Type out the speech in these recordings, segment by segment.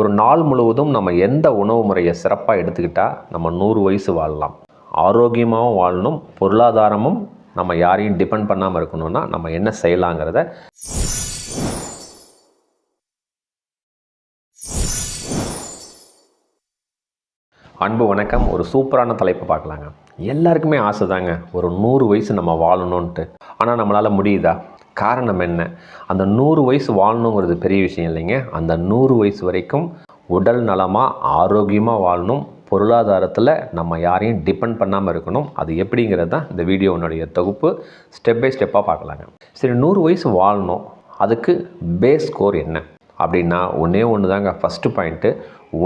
ஒரு நாள் முழுவதும் நம்ம எந்த உணவு முறையை சிறப்பாக எடுத்துக்கிட்டால் நம்ம நூறு வயசு வாழலாம். ஆரோக்கியமாகவும் வாழணும் பொருளாதாரமும் நம்ம யாரையும் டிபெண்ட் பண்ணாமல் இருக்கணும்னா நம்ம என்ன செய்யலாங்கிறத அன்பு வணக்கம். ஒரு சூப்பரான தலைப்பை பார்க்கலாங்க. எல்லாருக்குமே ஆசை தாங்க ஒரு நூறு வயசு நம்ம வாழணுன்ட்டு ஆனால் நம்மளால் முடியுதா? காரணம் என்ன? அந்த நூறு வயசு வாழணுங்கிறது பெரிய விஷயம் இல்லைங்க. அந்த நூறு வயசு வரைக்கும் உடல் நலமாக ஆரோக்கியமாக வாழணும். பொருளாதாரத்தில் நம்ம யாரையும் டிபெண்ட் பண்ணாமல் இருக்கணும். அது எப்படிங்கிறது தான் இந்த வீடியோனுடைய தொகுப்பு. ஸ்டெப் பை ஸ்டெப்பாக பார்க்கலாங்க. சரி நூறு வயசு வாழணும். அதுக்கு பேஸ் ஸ்கோர் என்ன? அப்படின்னா ஒன்றே ஒன்று தாங்க ஃபஸ்ட்டு பாயிண்ட்டு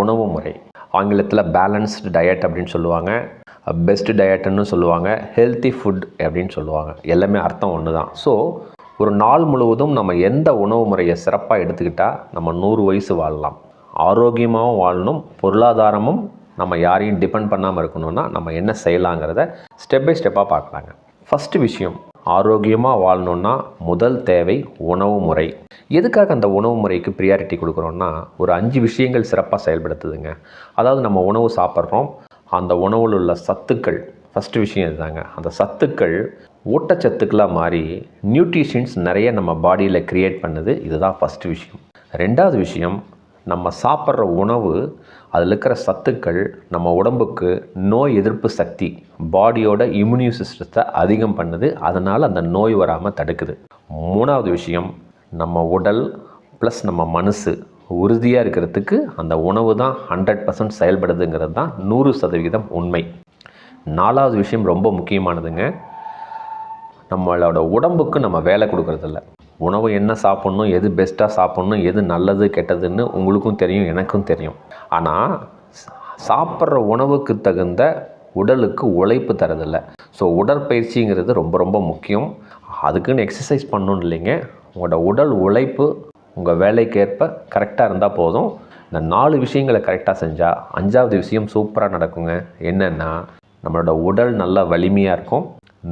உணவு முறை. ஆங்கிலத்தில் பேலன்ஸ்டு டயட் அப்படின்னு சொல்லுவாங்க. பெஸ்ட் டயட்டுன்னு சொல்லுவாங்க. ஹெல்த்தி ஃபுட் அப்படின்னு சொல்லுவாங்க. எல்லாமே அர்த்தம் ஒன்று தான் ஸோ ஒரு நாள் முழுவதும் நம்ம எந்த உணவு முறையை சிறப்பாக எடுத்துக்கிட்டால் நம்ம நூறு வயசு வாழலாம். ஆரோக்கியமாகவும் வாழணும் பொருளாதாரமும் நம்ம யாரையும் டிபெண்ட் பண்ணாமல் இருக்கணும்னா நம்ம என்ன செய்யலாங்கிறத ஸ்டெப் பை ஸ்டெப்பாக பார்க்கலாங்க. ஃபஸ்ட்டு விஷயம் ஆரோக்கியமாக வாழணுன்னா முதல் தேவை உணவு முறை. எதுக்காக அந்த உணவு முறைக்கு ப்ரியாரிட்டி கொடுக்குறோன்னா ஒரு அஞ்சு விஷயங்கள் சிறப்பாக செயல்படுத்துதுங்க. அதாவது நம்ம உணவு சாப்பிட்றோம் அந்த உணவில் உள்ள சத்துக்கள் ஃபஸ்ட்டு விஷயம் இதுதாங்க. அந்த சத்துக்கள் ஊட்டச்சத்துக்களாக மாறி நியூட்ரிஷன்ஸ் நிறைய நம்ம பாடியில் க்ரியேட் பண்ணுது. இதுதான் ஃபஸ்ட்டு விஷயம். ரெண்டாவது விஷயம் நம்ம சாப்பிட்ற உணவு அதில் இருக்கிற சத்துக்கள் நம்ம உடம்புக்கு நோய் எதிர்ப்பு சக்தி பாடியோட இம்யூனியூ சிஸ்டத்தை அதிகம் பண்ணுது. அதனால் அந்த நோய் வராமல் தடுக்குது. மூணாவது விஷயம் நம்ம உடல் ப்ளஸ் நம்ம மனசு உறுதியாக இருக்கிறதுக்கு அந்த உணவு தான் ஹண்ட்ரட் பர்சன்ட் செயல்படுதுங்கிறது தான் நூறு சதவிகிதம் உண்மை. நாலாவது விஷயம் ரொம்ப முக்கியமானதுங்க. நம்மளோட உடம்புக்கு நம்ம வேலை கொடுக்கறதில்ல. உணவு என்ன சாப்பிட்ணும் எது பெஸ்ட்டாக சாப்பிட்ணும் எது நல்லது கெட்டதுன்னு உங்களுக்கும் தெரியும் எனக்கும் தெரியும். ஆனால் சாப்பிட்ற உணவுக்கு தகுந்த உடலுக்கு உழைப்பு தரதில்ல. ஸோ உடற்பயிற்சிங்கிறது ரொம்ப ரொம்ப முக்கியம். அதுக்குன்னு எக்ஸசைஸ் பண்ணணும் இல்லைங்க. உங்களோட உடல் உழைப்பு உங்கள் வேலைக்கேற்ப கரெக்டாக இருந்தால் போதும். இந்த நாலு விஷயங்களை கரெக்டாக செஞ்சால் அஞ்சாவது விஷயம் சூப்பராக நடக்குங்க. என்னென்னா நம்மளோட உடல் நல்ல வலிமையாக இருக்கும்.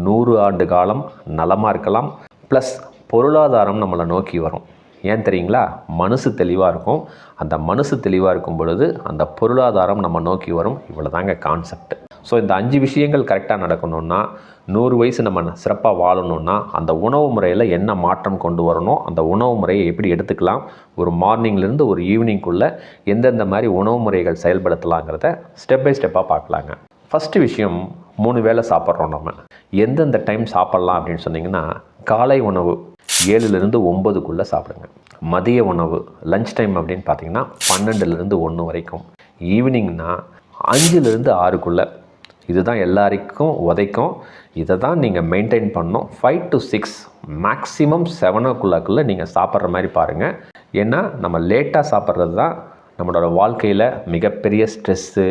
நூறு ஆண்டு காலம் நலமாக இருக்கலாம். ப்ளஸ் பொருளாதாரம் நம்மளை நோக்கி வரும். ஏன் தெரியுங்களா? மனசு தெளிவாக இருக்கும். அந்த மனசு தெளிவாக இருக்கும் பொழுது அந்த பொருளாதாரம் நம்ம நோக்கி வரும். இவ்வளோ தாங்க கான்செப்ட் ஸோ இந்த அஞ்சு விஷயங்கள் கரெக்டாக நடக்கணும்னா நூறு வயசு நம்ம சிறப்பாக வாழணும்னா அந்த உணவு முறையில் என்ன மாற்றம் கொண்டு வரணும்? அந்த உணவு முறையை எப்படி எடுத்துக்கலாம்? ஒரு மார்னிங்லேருந்து ஒரு ஈவினிங்குள்ளே எந்தெந்த மாதிரி உணவு முறைகள் செயல்படுத்தலாங்கிறத ஸ்டெப் பை ஸ்டெப்பாக பார்க்கலாங்க. ஃபஸ்ட்டு விஷயம் மூணு வேளை சாப்பிட்றோம் நம்ம. எந்தெந்த டைம் சாப்பிட்லாம் அப்படின்னு சொன்னிங்கன்னா காலை உணவு ஏழுலேருந்து ஒம்பதுக்குள்ளே சாப்பிடுங்க. மதிய உணவு லஞ்ச் டைம் அப்படின்னு பார்த்தீங்கன்னா பன்னெண்டுலேருந்து ஒன்று வரைக்கும். ஈவினிங்னா அஞ்சுலேருந்து ஆறுக்குள்ளே. இதுதான் எல்லாருக்கும் உதைக்கும். இதை தான் நீங்கள் மெயின்டைன் பண்ணணும் five to six maximum seven o கிளாக்குள்ளே நீங்கள் சாப்பிட்ற மாதிரி பாருங்கள் ஏன்னா நம்ம லேட்டாக சாப்பிட்றது தான் நம்மளோட வாழ்க்கையில் மிகப்பெரிய ஸ்ட்ரெஸ்ஸு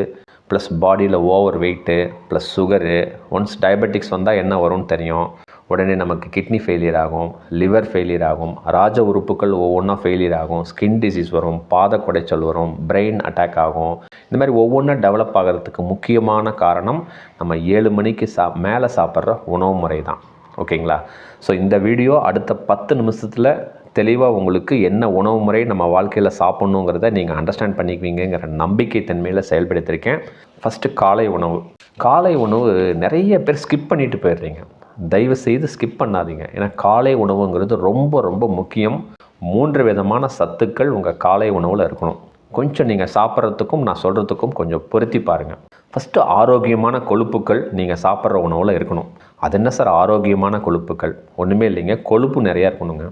ப்ளஸ் பாடியில் over weight plus sugar once diabetics வந்தால் என்ன வரும்னு தெரியும். உடனே நமக்கு கிட்னி ஃபெயிலியர் ஆகும் லிவர் ஃபெயிலியர் ஆகும் ராஜ உறுப்புகள் ஒவ்வொன்றா ஃபெயிலியர் ஆகும் ஸ்கின் டிசீஸ் வரும் பாத குடைச்சல் வரும் பிரெயின் அட்டாக் ஆகும். இந்த மாதிரி ஒவ்வொன்றா டெவலப் ஆகிறதுக்கு முக்கியமான காரணம் நம்ம ஏழு மணிக்கு சா மேலே சாப்பிட்ற உணவு முறை தான் ஓகேங்களா? ஸோ இந்த வீடியோ அடுத்த பத்து நிமிஷத்தில் தெளிவாக உங்களுக்கு என்ன உணவு முறை நம்ம வாழ்க்கையில் சாப்பிட்ணுங்கிறத நீங்கள் அண்டர்ஸ்டாண்ட் பண்ணிக்குவீங்கிற நம்பிக்கை தன்மையில் செயல்படுத்தியிருக்கேன் ஃபஸ்ட்டு காலை உணவு. காலை உணவு நிறைய பேர் ஸ்கிப் பண்ணிட்டு போயிடுறீங்க. தயவு செய்து ஸ்கிப் பண்ணாதீங்க. ஏன்னா காலை உணவுங்கிறது ரொம்ப ரொம்ப முக்கியம். மூன்று விதமான சத்துக்கள் உங்கள் காலை உணவில் இருக்கணும். கொஞ்சம் நீங்கள் சாப்பிட்றதுக்கும் நான் சொல்கிறதுக்கும் கொஞ்சம் பொருத்தி பாருங்கள் ஃபஸ்ட்டு ஆரோக்கியமான கொழுப்புக்கள் நீங்கள் சாப்பிட்ற உணவில் இருக்கணும். அது என்ன சார் ஆரோக்கியமான கொழுப்புக்கள் ஒன்றுமே இல்லைங்க. கொழுப்பு நிறையா இருக்கணுங்க.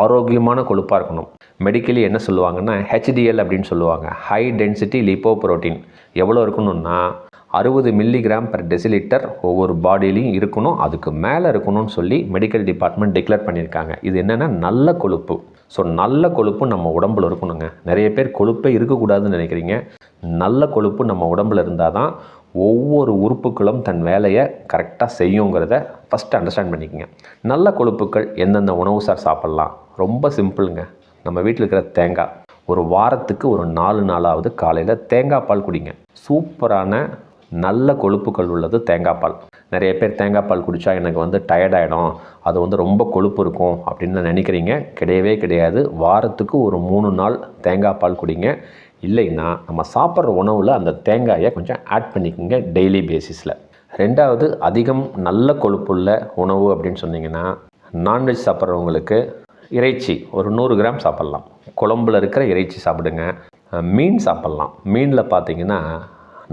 ஆரோக்கியமான கொழுப்பாக இருக்கணும். மெடிக்கலி என்ன சொல்லுவாங்கன்னா ஹெச்டிஎல் அப்படின்னு சொல்லுவாங்க. ஹை டென்சிட்டி லிப்போ ப்ரோட்டீன் எவ்வளோ இருக்கணும்னா அறுபது மில்லிகிராம் பர் டெசிலிட்டர் ஒவ்வொரு பாடியிலையும் இருக்கணும். அதுக்கு மேலே இருக்கணும்னு சொல்லி மெடிக்கல் டிபார்ட்மெண்ட் டிக்ளேர் பண்ணியிருக்காங்க. இது என்னென்னா நல்ல கொழுப்பு. ஸோ நல்ல கொழுப்பு நம்ம உடம்புல இருக்கணுங்க. நிறைய பேர் கொழுப்பே இருக்கக்கூடாதுன்னு நினைக்கிறீங்க. நல்ல கொழுப்பு நம்ம உடம்புல இருந்தால் தான் ஒவ்வொரு உறுப்புகளும் தன் வேலையை கரெக்டாக செய்யுங்கிறத ஃபஸ்ட்டு அண்டர்ஸ்டாண்ட் பண்ணிக்கோங்க. நல்ல கொழுப்புக்கள் எந்தெந்த உணவு சார் சாப்பிட்லாம்? ரொம்ப சிம்பிளுங்க நம்ம வீட்டில் இருக்கிற தேங்காய். ஒரு வாரத்துக்கு ஒரு நாலு நாளாவது காலையில் தேங்காய் பால் குடிங்க. சூப்பரான நல்ல கொழுப்புகள் உள்ளது தேங்காய் பால். நிறைய பேர் தேங்காய் பால் குடித்தா எனக்கு வந்து டயர்ட் ஆகிடும் அது வந்து ரொம்ப கொழுப்பு இருக்கும் அப்படின்னு நினைக்கிறீங்க. கிடையவே கிடையாது. வாரத்துக்கு ஒரு மூணு நாள் தேங்காய் பால் குடிங்க. இல்லைன்னா நம்ம சாப்பிட்ற உணவில் அந்த தேங்காயை கொஞ்சம் ஆட் பண்ணிக்கோங்க டெய்லி பேசிஸில் ரெண்டாவது அதிகம் நல்ல கொழுப்புள்ள உணவு அப்படின்னு சொன்னீங்கன்னா நான்வெஜ் சாப்பிட்றவங்களுக்கு இறைச்சி ஒரு நூறு கிராம் சாப்பிட்லாம். குழம்புல இருக்கிற இறைச்சி சாப்பிடுங்க. மீன் சாப்பிட்லாம். மீனில் பார்த்தீங்கன்னா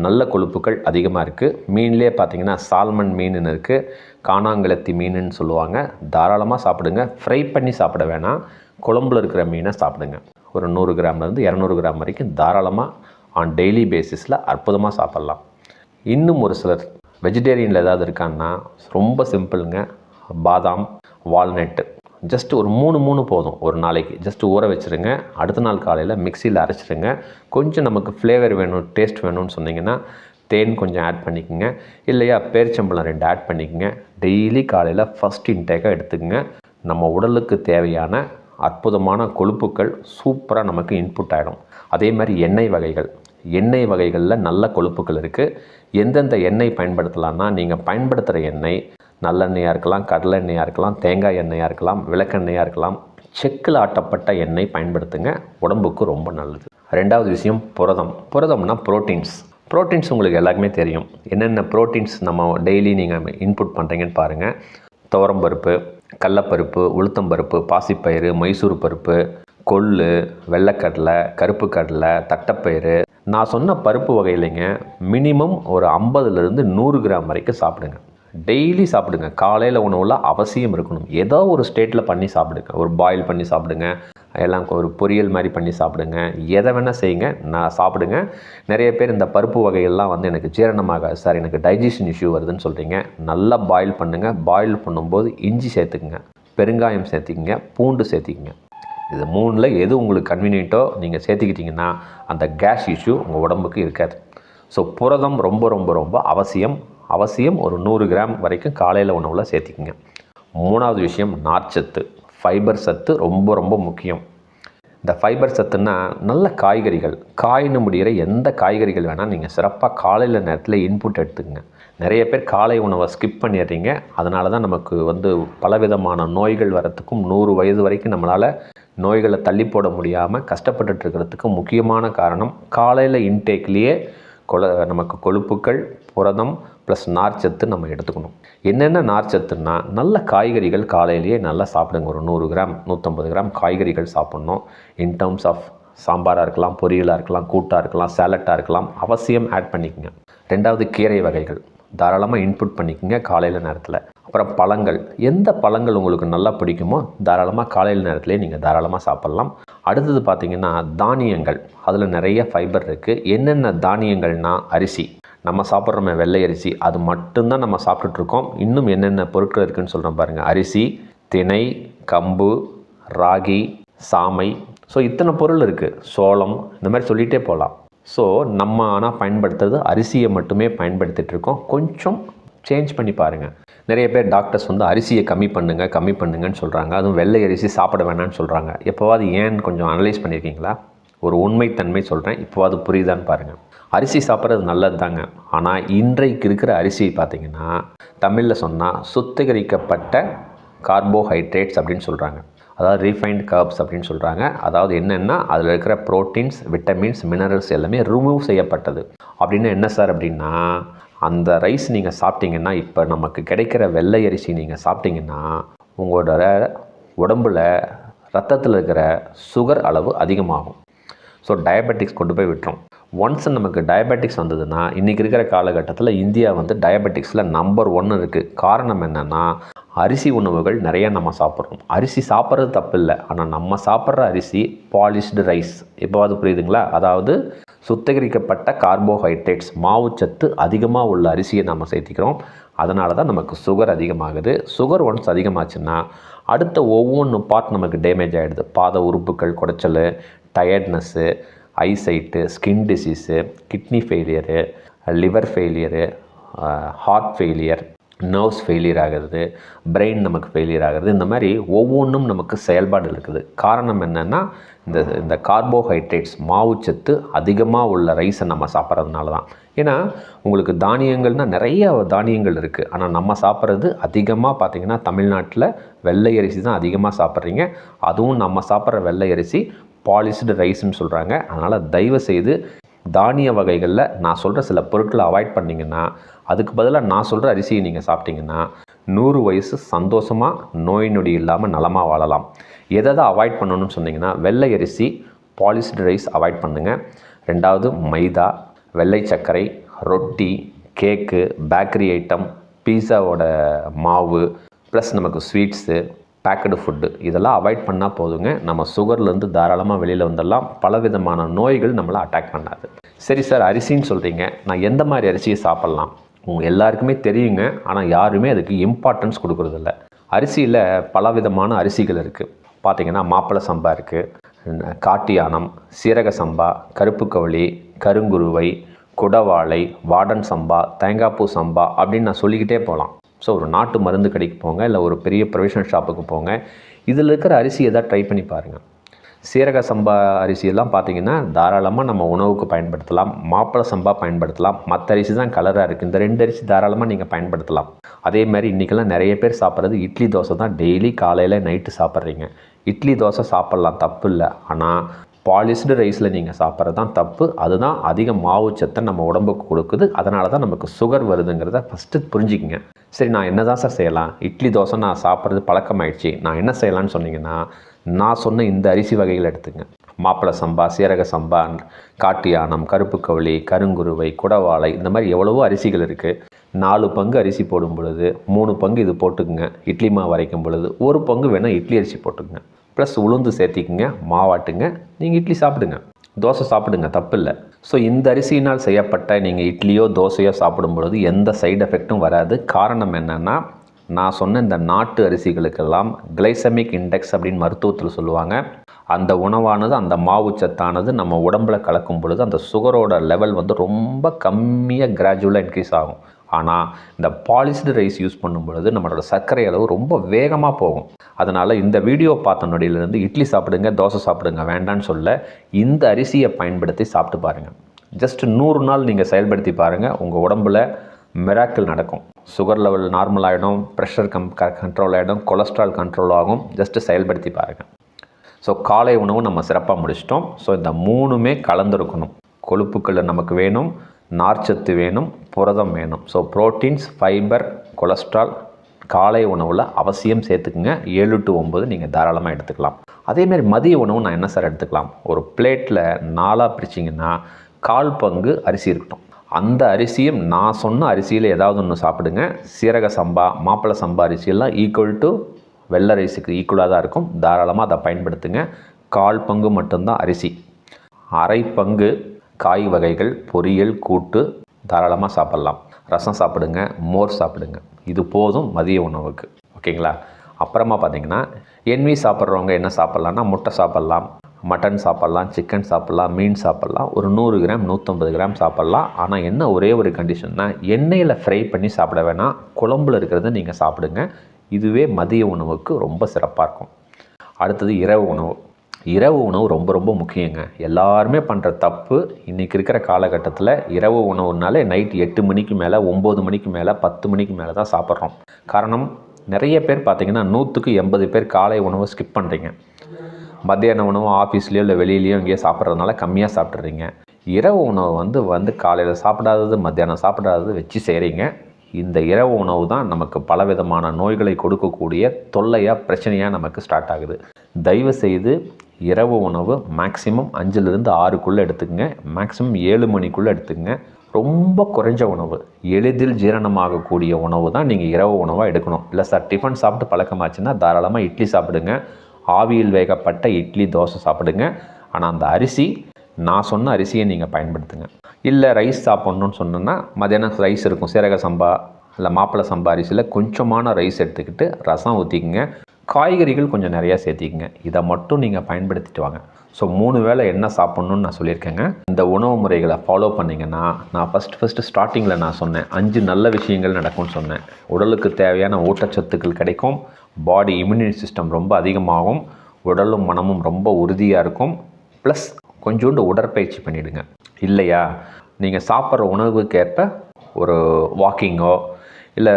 நல்ல கொழுப்புகள் அதிகமாக இருக்குது மீன்லேயே பார்த்தீங்கன்னா சால்மன் மீனுன்னு இருக்குது காணாங்கலத்தி மீனுன்னு சொல்லுவாங்க. தாராளமாக சாப்பிடுங்க. ஃப்ரை பண்ணி சாப்பிட வேணாம். குழம்புல இருக்கிற மீனை சாப்பிடுங்க. ஒரு நூறு கிராம்லேருந்து இரநூறு கிராம் வரைக்கும் தாராளமாக ஆன் டெய்லி பேசிஸில் அற்புதமாக சாப்பிட்லாம். இன்னும் ஒரு சிலர் வெஜிடேரியனில் ஏதாவது இருக்கான்னா ரொம்ப சிம்பிளுங்க பாதாம் வால்நட்டு ஜஸ்ட் ஒரு மூணு மூணு போதும். ஒரு நாளைக்கு ஜஸ்ட் ஊற வச்சுருங்க. அடுத்த நாள் காலையில் மிக்சியில் அரைச்சிடுங்க கொஞ்சம் நமக்கு ஃப்ளேவர் வேணும் டேஸ்ட் வேணும்னு சொன்னிங்கன்னா தேன் கொஞ்சம் ஆட் பண்ணிக்கோங்க. இல்லையா பேரிச்சம்பழம் ரெண்டு ஆட் பண்ணிக்கோங்க. டெய்லி காலையில் ஃபஸ்ட் இன்டேக்காக எடுத்துக்கங்க. நம்ம உடலுக்கு தேவையான அற்புதமான கொழுப்புக்கள் சூப்பராக நமக்கு இன்புட் ஆகிடும் அதே மாதிரி எண்ணெய் வகைகள். எண்ணெய் வகைகளில் நல்ல கொழுப்புகள் இருக்குது எந்தெந்த எண்ணெய் பயன்படுத்தலாம்னா நீங்கள் பயன்படுத்துகிற எண்ணெய் நல்லெண்ணெயாக இருக்கலாம் கடலை எண்ணெயாக இருக்கலாம் தேங்காய் எண்ணெயாக இருக்கலாம் விளக்கெண்ணெயாக இருக்கலாம் செக்கில் ஆட்டப்பட்ட எண்ணெய் பயன்படுத்துங்க. உடம்புக்கு ரொம்ப நல்லது. ரெண்டாவது விஷயம் புரதம். புரதம்னா புரோட்டீன்ஸ் ப்ரோட்டீன்ஸ் உங்களுக்கு எல்லாருக்குமே தெரியும். என்னென்ன புரோட்டீன்ஸ் நம்ம டெய்லி நீங்கள் இன்புட் பண்ணுறீங்கன்னு பாருங்கள் துவரம்பருப்பு கடலப்பருப்பு உளுத்தம்பருப்பு பாசிப்பயிறு மைசூர் பருப்பு கொள்ளு வெள்ளைக்கடலை கருப்பு கடலை தட்டைப்பயிறு. நான் சொன்ன பருப்பு வகையிலைங்க மினிமம் ஒரு ஐம்பதுலேருந்து நூறு கிராம் வரைக்கும் சாப்பிடுங்க. டெய்லி சாப்பிடுங்க. காலையில் உணவில் அவசியம் இருக்கணும். ஏதோ ஒரு ஸ்டேட்டில் பண்ணி சாப்பிடுங்க. ஒரு பாயில் பண்ணி சாப்பிடுங்க. எல்லாம் ஒரு பொரியல் மாதிரி பண்ணி சாப்பிடுங்க. எதை வேணால் செய்யுங்க. நான் சாப்பிடுங்க. நிறைய பேர் இந்த பருப்பு வகையெல்லாம் வந்து எனக்கு ஜீரணமாகாது சார் எனக்கு டைஜஷன் இஷ்யூ வருதுன்னு சொல்கிறீங்க நல்லா பாயில் பண்ணுங்கள் பாயில் பண்ணும்போது இஞ்சி சேர்த்துக்குங்க. பெருங்காயம் சேர்த்துக்குங்க. பூண்டு சேர்த்துக்குங்க. இது மூணில் எது உங்களுக்கு கன்வீனியன்ட்டோ நீங்கள் சேர்த்துக்கிட்டிங்கன்னா அந்த கேஸ் இஷ்யூ உங்கள் உடம்புக்கு இருக்காது. ஸோ புரதம் ரொம்ப ரொம்ப ரொம்ப அவசியம். அவசியம் ஒரு நூறு கிராம் வரைக்கும் காலையில் உணவில் சேர்த்திக்கங்க. மூணாவது விஷயம் நார்ச்சத்து ஃபைபர் சத்து ரொம்ப ரொம்ப முக்கியம். இந்த ஃபைபர் சத்துன்னா நல்ல காய்கறிகள். காய்னு முடிகிற எந்த காய்கறிகள் வேணால் நீங்கள் சிறப்பாக காலையில் நேரத்தில் இன்புட் எடுத்துக்கங்க. நிறைய பேர் காலை உணவை ஸ்கிப் பண்ணிடுறீங்க. அதனால தான் நமக்கு வந்து பலவிதமான நோய்கள் வரத்துக்கும் நூறு வயது வரைக்கும் நம்மளால் நோய்களை தள்ளி போட முடியாமல் கஷ்டப்பட்டுட்டு இருக்கிறதுக்கு முக்கியமான காரணம் காலையில் இன்டேக்லேயே கொல நமக்கு கொழுப்புக்கள் புரதம் ப்ளஸ் நார்ச்சத்து நம்ம எடுத்துக்கணும். என்னென்ன நார்ச்சத்துன்னா நல்ல காய்கறிகள் காலையிலேயே நல்லா சாப்பிடுங்க. ஒரு நூறு கிராம் நூற்றம்பது கிராம் காய்கறிகள் சாப்பிட்ணும். இன் டர்ம்ஸ் ஆஃப் சாம்பாராக இருக்கலாம் பொரியலாக இருக்கலாம் கூட்டாக இருக்கலாம் சேலட்டாக இருக்கலாம் அவசியம் ஆட் பண்ணிக்கோங்க. ரெண்டாவது கீரை வகைகள். தாராளமாக இன்புட் பண்ணிக்கோங்க காலையில் நேரத்தில். அப்புறம் பழங்கள். எந்த பழங்கள் உங்களுக்கு நல்லா பிடிக்குமோ தாராளமாக காலையில் நேரத்துலேயே நீங்கள் தாராளமாக சாப்பிட்லாம். அடுத்தது பார்த்திங்கன்னா தானியங்கள். அதில் நிறைய ஃபைபர் இருக்குது என்னென்ன தானியங்கள்னால் அரிசி. நம்ம சாப்பிட்றோமே வெள்ளை அரிசி அது மட்டும்தான் நம்ம சாப்பிட்டுட்ருக்கோம். இன்னும் என்னென்ன பொருட்கள் இருக்குதுன்னு சொல்கிறோம் பாருங்கள் அரிசி திணை கம்பு ராகி சாமை. ஸோ இத்தனை பொருள் இருக்குது சோளம் இந்த மாதிரி சொல்லிகிட்டே போகலாம். ஸோ நம்ம ஆனால் பயன்படுத்துறது அரிசியை மட்டுமே பயன்படுத்திகிட்ருக்கோம் கொஞ்சம் சேஞ்ச் பண்ணி பாருங்கள் நிறைய பேர் டாக்டர்ஸ் வந்து அரிசியை கம்மி பண்ணுங்கள் கம்மி பண்ணுங்கன்னு சொல்கிறாங்க அதுவும் வெள்ளை அரிசி சாப்பிட வேணான்னு சொல்கிறாங்க எப்போவாது ஏன்னு கொஞ்சம் அனலைஸ் பண்ணியிருக்கீங்களா ஒரு உண்மைத்தன்மை சொல்கிறேன் இப்போ அது புரியுதான்னு பாருங்கள் அரிசி சாப்பிட்றது நல்லது தாங்க ஆனால் இன்றைக்கு இருக்கிற அரிசி பார்த்திங்கன்னா தமிழில் சொன்னால் சுத்திகரிக்கப்பட்ட கார்போஹைட்ரேட்ஸ் அப்படின்னு சொல்கிறாங்க அதாவது ரீஃபைன்ட் கர்ப்ஸ் அப்படின்னு சொல்கிறாங்க அதாவது என்னென்னா அதில் இருக்கிற ப்ரோட்டீன்ஸ் விட்டமின்ஸ் மினரல்ஸ் எல்லாமே ரிமூவ் செய்யப்பட்டது. அப்படின்னா என்ன சார் அப்படின்னா அந்த ரைஸ் நீங்கள் சாப்பிட்டீங்கன்னா இப்போ நமக்கு கிடைக்கிற வெள்ளை அரிசி நீங்கள் சாப்பிட்டீங்கன்னா உங்களோட உடம்பில் ரத்தத்தில் இருக்கிற சுகர் அளவு அதிகமாகும். ஸோ டயபெட்டிக்ஸ் கொண்டு போய் விட்டுரும். ஒன்ஸ் நமக்கு டயபெட்டிக்ஸ் வந்ததுன்னா இன்றைக்கி இருக்கிற காலகட்டத்தில் இந்தியா வந்து டயபெட்டிக்ஸில் நம்பர் ஒன்று இருக்குது காரணம் என்னென்னா அரிசி உணவுகள் நிறைய நம்ம சாப்பிட்றோம். அரிசி சாப்பிட்றது தப்பு இல்லை ஆனால் நம்ம சாப்பிட்ற அரிசி பாலிஷ்டு ரைஸ் எப்போவாது புரியுதுங்களா? அதாவது சுத்திகரிக்கப்பட்ட கார்போஹைட்ரேட்ஸ் மாவுச்சத்து அதிகமாக உள்ள அரிசியை நம்ம சேர்த்திக்கிறோம். அதனால தான் நமக்கு சுகர் அதிகமாகுது. சுகர் ஒன்ஸ் அதிகமாச்சுன்னா அடுத்த ஒவ்வொன்று பார்ட் நமக்கு டேமேஜ் ஆகிடுது பாத உறுப்புகள் குடைச்சல் tiredness eyesight skin disease kidney failure liver failure heart failure nerves failure ஆகிறது பிரெயின் நமக்கு ஃபெயிலியர் ஆகிறது இந்த மாதிரி ஒவ்வொன்றும் நமக்கு செயல்பாடு இருக்குது. காரணம் என்னென்னா இந்த இந்த கார்போஹைட்ரேட்ஸ் மாவுச்சத்து அதிகமாக உள்ள ரைஸை நம்ம சாப்பிட்றதுனால தான். ஏன்னா உங்களுக்கு தானியங்கள்னால் நிறைய தானியங்கள் இருக்குது ஆனால் நம்ம சாப்பிட்றது அதிகமாக பார்த்திங்கன்னா தமிழ்நாட்டில் வெள்ளை அரிசி தான் அதிகமாக சாப்பிட்றீங்க. அதுவும் நம்ம சாப்பிட்ற வெள்ளை அரிசி பாலிஷ்டு ரைஸ்ன்னு சொல்கிறாங்க அதனால் தயவு செய்து தானிய வகைகளில் நான் சொல்கிற சில பொருட்களை அவாய்ட் பண்ணிங்கன்னா அதுக்கு பதிலாக நான் சொல்கிற அரிசியை நீங்கள் சாப்பிட்டீங்கன்னா நூறு வயசு சந்தோஷமாக நோய் நொடி இல்லாமல் நலமாக வாழலாம். எதை அவாய்ட் பண்ணணும்னு சொன்னிங்கன்னா வெள்ளை அரிசி பாலிஸ்டு ரைஸ் அவாய்ட் பண்ணுங்கள் ரெண்டாவது மைதா வெள்ளை சர்க்கரை ரொட்டி கேக்கு பேக்கரி ஐட்டம் பீஸாவோட மாவு ப்ளஸ் நமக்கு ஸ்வீட்ஸு பேக்கடு ஃபுட்டு இதெல்லாம் அவாய்ட் பண்ணால் போதுங்க. நம்ம சுகர்லேருந்து தாராளமாக வெளியில் வந்துடலாம். பலவிதமான நோய்கள் நம்மளை அட்டாக் பண்ணாது. சரி சார் அரிசின்னு சொல்கிறீங்க நான் எந்த மாதிரி அரிசியை சாப்பிட்லாம்? உங்கள் எல்லாருக்குமே தெரியுங்க. ஆனால் யாருமே அதுக்கு இம்பார்ட்டன்ஸ் கொடுக்குறதில்ல. அரிசியில் பலவிதமான அரிசிகள் இருக்குது பார்த்தீங்கன்னா மாப்பிள்ளை சம்பா இருக்குது காட்டியானம் சீரக சம்பா கருப்பு கவுளி கருங்குருவை குடவாளை வாடன் சம்பா தேங்காய்ப்பூ சம்பா அப்படின்னு நான் சொல்லிக்கிட்டே போகலாம். ஸோ ஒரு நாட்டு மருந்து கடைக்கு போங்க இல்லை ஒரு பெரிய ப்ரொவிஷனல் ஷாப்புக்கு போங்க. இதில் இருக்கிற அரிசி எதாவது ட்ரை பண்ணி பாருங்கள் சீரக சம்பா அரிசியெல்லாம் பார்த்தீங்கன்னா தாராளமாக நம்ம உணவுக்கு பயன்படுத்தலாம். மாப்பிள சம்பா பயன்படுத்தலாம். மற்ற அரிசி தான் கலராக இருக்குது இந்த ரெண்டு அரிசி தாராளமாக நீங்கள் பயன்படுத்தலாம். அதே மாதிரி இன்றைக்கெல்லாம் நிறைய பேர் சாப்பிட்றது இட்லி தோசை தான். டெய்லி காலையில் நைட்டு சாப்பிட்றீங்க. இட்லி தோசை சாப்பிட்லாம் தப்பு இல்லை. ஆனால் பாலிஷ்டு ரைஸில் நீங்கள் சாப்பிட்றது தான் தப்பு. அதுதான் அதிக மாவு சத்தை நம்ம உடம்புக்கு கொடுக்குது. அதனால தான் நமக்கு சுகர் வருதுங்கிறத ஃபஸ்ட்டு புரிஞ்சுக்கிங்க. சரி நான் என்ன தான் சார் செய்யலாம்? இட்லி தோசை நான் சாப்பிட்றது பழக்கமாயிடுச்சு. நான் என்ன செய்யலான்னு சொன்னீங்கன்னா நான் சொன்ன இந்த அரிசி வகைகள் எடுத்துங்க. மாப்பிள சம்பா சீரக சம்பா காட்டு யானம் கருப்பு கவுளி கருங்குருவை குடவாளை இந்த மாதிரி எவ்வளவோ அரிசிகள் இருக்குது நாலு பங்கு அரிசி போடும் பொழுது மூணு பங்கு இது போட்டுக்குங்க. இட்லி மாவு வரைக்கும் பொழுது ஒரு பங்கு வேணால் இட்லி அரிசி போட்டுக்குங்க. ப்ளஸ் உளுந்து சேர்த்திக்குங்க மாவாட்டுங்க நீங்கள் இட்லி சாப்பிடுங்க. தோசை சாப்பிடுங்க தப்பு இல்லை ஸோ இந்த அரிசியினால் செய்யப்பட்ட நீங்கள் இட்லியோ தோசையோ சாப்பிடும்பொழுது எந்த சைடு எஃபெக்ட்டும் வராது. காரணம் என்னென்னா நான் சொன்ன இந்த நாட்டு அரிசிகளுக்கெல்லாம் கிளைசமிக் இண்டெக்ஸ் அப்படின்னு மருத்துவத்தில் சொல்லுவாங்க. அந்த உணவானது அந்த மாவு சத்தானது நம்ம உடம்பில் கலக்கும் பொழுது அந்த சுகரோட லெவல் வந்து ரொம்ப கம்மியாக கிராஜுவலாக இன்க்ரீஸ் ஆகும். ஆனால் இந்த பாலிஷ்டு ரைஸ் யூஸ் பண்ணும் பொழுது நம்மளோட சர்க்கரை அளவு ரொம்ப வேகமாக போகும். அதனால் இந்த வீடியோ பார்த்த நொடியிலேருந்து இட்லி சாப்பிடுங்க தோசை சாப்பிடுங்க வேண்டான்னு சொல்ல இந்த அரிசியை பயன்படுத்தி சாப்பிட்டு பாருங்கள் ஜஸ்ட் நூறு நாள் நீங்கள் செயல்படுத்தி பாருங்கள் உங்கள் உடம்புல மிராக்கிள் நடக்கும். சுகர் லெவல் நார்மல் ஆகிடும் ப்ரெஷர் கம் கண்ட்ரோல் ஆகிடும் கொலஸ்ட்ரால் கண்ட்ரோல் ஆகும். ஜஸ்ட்டு செயல்படுத்தி பாருங்கள் ஸோ காலை உணவு நம்ம சிறப்பாக முடிச்சிட்டோம். ஸோ இந்த மூணுமே கலந்துருக்கணும். கொழுப்புக்கள் நமக்கு வேணும் நார்ச்சத்து வேணும் புரதம் வேணும். ஸோ ப்ரோட்டீன்ஸ் ஃபைபர் கொலஸ்ட்ரால் காலை உணவில் அவசியம் சேர்த்துக்குங்க. ஏழு டு ஒம்பது நீங்கள் தாராளமாக எடுத்துக்கலாம். அதேமாரி மதிய உணவு நான் என்ன சார் எடுத்துக்கலாம்? ஒரு பிளேட்டில் நாலாக பிரிச்சிங்கன்னா கால் பங்கு அரிசி இருக்கட்டும். அந்த அரிசியும் நான் சொன்ன அரிசியில் ஏதாவது ஒன்று சாப்பிடுங்க. சீரக சம்பா மாப்பிளை சம்பா அரிசியெல்லாம் ஈக்குவல் டு வெள்ளை ரைஸுக்கு ஈக்குவலாக தான் இருக்கும். தாராளமாக அதை பயன்படுத்துங்க. கால் பங்கு மட்டும்தான் அரிசி. அரை பங்கு காய் வகைகள் பொரியல் கூட்டு தாராளமாக சாப்பிட்லாம். ரசம் சாப்பிடுங்க மோர் சாப்பிடுங்க. இது போதும் மதிய உணவுக்கு. ஓகேங்களா? அப்புறமா பார்த்தீங்கன்னா என்வி சாப்பிட்றவங்க என்ன சாப்பிட்லான்னா முட்டை சாப்பிட்லாம். மட்டன் சாப்பிட்லாம் சிக்கன் சாப்பிட்லாம் மீன் சாப்பிட்லாம் ஒரு நூறு கிராம் நூற்றம்பது கிராம் சாப்பிட்லாம். ஆனால் என்ன ஒரே ஒரு கண்டிஷன்னா எண்ணெயில் ஃப்ரை பண்ணி சாப்பிட வேணாம். குழம்புல இருக்கிறத நீங்கள் சாப்பிடுங்க. இதுவே மதிய உணவுக்கு ரொம்ப சிறப்பாக இருக்கும். அடுத்தது இரவு உணவு. இரவு உணவு ரொம்ப ரொம்ப முக்கியங்க. எல்லாருமே பண்ணுற தப்பு இன்றைக்கி இருக்கிற காலகட்டத்தில் இரவு உணவுனாலே நைட் எட்டு மணிக்கு மேலே ஒம்பது மணிக்கு மேலே பத்து மணிக்கு மேலே தான் சாப்பிட்றோம். காரணம் நிறைய பேர் பார்த்திங்கன்னா நூற்றுக்கு எண்பது பேர் காலை உணவை ஸ்கிப் பண்ணுறீங்க மத்தியான உணவு ஆஃபீஸ்லேயோ இல்லை வெளியிலையோ இங்கேயோ சாப்பிட்றதுனால கம்மியாக சாப்பிட்றீங்க. இரவு உணவு வந்து வந்து காலையில் சாப்பிடாதது மத்தியானம் சாப்பிடாதது வச்சு செய்கிறீங்க இந்த இரவு உணவு தான் நமக்கு பலவிதமான நோய்களை கொடுக்கக்கூடிய தொல்லையாக பிரச்சனையாக நமக்கு ஸ்டார்ட் ஆகுது. தயவு செய்து இரவு உணவு மேக்ஸிமம் அஞ்சுலேருந்து ஆறுக்குள்ளே எடுத்துக்கங்க. மேக்ஸிமம் ஏழு மணிக்குள்ளே எடுத்துக்கங்க. ரொம்ப குறைஞ்ச உணவு. எளிதில் ஜீரணமாகக்கூடிய உணவு தான் நீங்கள் இரவு உணவாக எடுக்கணும். இல்லை சார் டிஃபன் சாப்பிட்டு பழக்கமாச்சுன்னா தாராளமாக இட்லி சாப்பிடுங்க. ஆவியில் வேகப்பட்ட இட்லி தோசை சாப்பிடுங்க. ஆனால் அந்த அரிசி நான் சொன்ன அரிசியை நீங்கள் பயன்படுத்துங்க. இல்லை ரைஸ் சாப்பிட்ணுன்னு சொன்னோன்னா மதியானம் ரைஸ் இருக்கும். சீரக சம்பா இல்லை மாப்பிளை சம்பா அரிசியில் கொஞ்சமான ரைஸ் எடுத்துக்கிட்டு ரசம் ஊற்றிக்குங்க காய்கறிகள் கொஞ்சம் நிறையா சேர்த்திக்கங்க. இதை மட்டும் நீங்கள் பயன்படுத்திட்டு வாங்க. ஸோ மூணு வேளை என்ன சாப்பிட்ணுன்னு நான் சொல்லியிருக்கேங்க. இந்த உணவு முறைகளை ஃபாலோ பண்ணிங்கன்னா நான் ஃபஸ்ட்டு ஃபஸ்ட்டு ஸ்டார்டிங்கில் நான் சொன்னேன் அஞ்சு நல்ல விஷயங்கள் நடக்கும்னு சொன்னேன். உடலுக்கு தேவையான ஊட்டச்சத்துக்கள் கிடைக்கும். பாடி இம்யூனிட்டி சிஸ்டம் ரொம்ப அதிகமாகும் உடலும் மனமும் ரொம்ப உறுதியாக இருக்கும். ப்ளஸ் கொஞ்சோண்டு உடற்பயிற்சி பண்ணிவிடுங்க இல்லையா? நீங்கள் சாப்பிட்ற உணவுக்கேற்ப ஒரு வாக்கிங்கோ இல்லை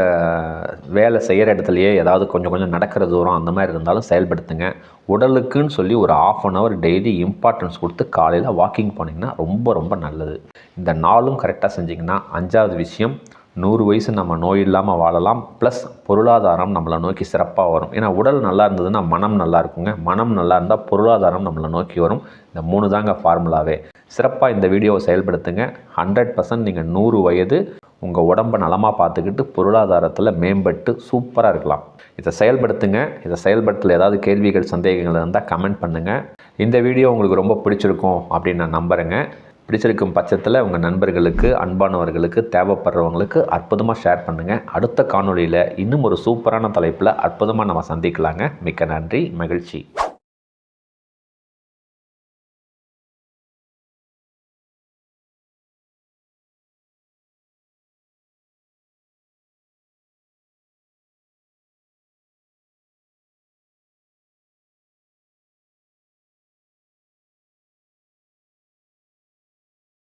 வேலை செய்கிற இடத்துலையே ஏதாவது கொஞ்சம் கொஞ்சம் நடக்கிற தூரம் அந்த மாதிரி இருந்தாலும் செயல்படுத்துங்க. உடலுக்குன்னு சொல்லி ஒரு half an hour daily importance கொடுத்து காலையில் வாக்கிங் போனீங்கன்னா ரொம்ப ரொம்ப நல்லது. இந்த நாளும் கரெக்டாக செஞ்சிங்கன்னா அஞ்சாவது விஷயம் நூறு வயசு நம்ம நோய் இல்லாமல் வாழலாம். ப்ளஸ் பொருளாதாரம் நம்மளை நோக்கி சிறப்பாக வரும். ஏன்னா உடல் நல்லா இருந்ததுன்னா மனம் நல்லா இருக்குங்க. மனம் நல்லா இருந்தால் பொருளாதாரம் நம்மளை நோக்கி வரும். இந்த மூணு தாங்க ஃபார்முலாவே. சிறப்பாக இந்த வீடியோவை செயல்படுத்துங்க. ஹண்ட்ரட் பர்சன்ட் நீங்கள் நூறு வயது உங்கள் உடம்பை நலமாக பார்த்துக்கிட்டு பொருளாதாரத்தில் மேம்பட்டு சூப்பராக இருக்கலாம். இதை செயல்படுத்துங்க. இதை செயல்படுத்தல ஏதாவது கேள்விகள் சந்தேகங்கள் இருந்தால் கமெண்ட் பண்ணுங்கள் இந்த வீடியோ உங்களுக்கு ரொம்ப பிடிச்சிருக்கும் அப்படின்னு நான் நம்புகிறேங்க பிடிச்சிருக்கும் பட்சத்தில் உங்கள் நண்பர்களுக்கு அன்பானவர்களுக்கு தேவைப்படுறவங்களுக்கு அற்புதமாக ஷேர் பண்ணுங்கள் அடுத்த காணொளியில் இன்னும் ஒரு சூப்பரான தலைப்பில் அற்புதமாக நம்ம சந்திக்கலாங்க. மிக்க நன்றி மகிழ்ச்சி.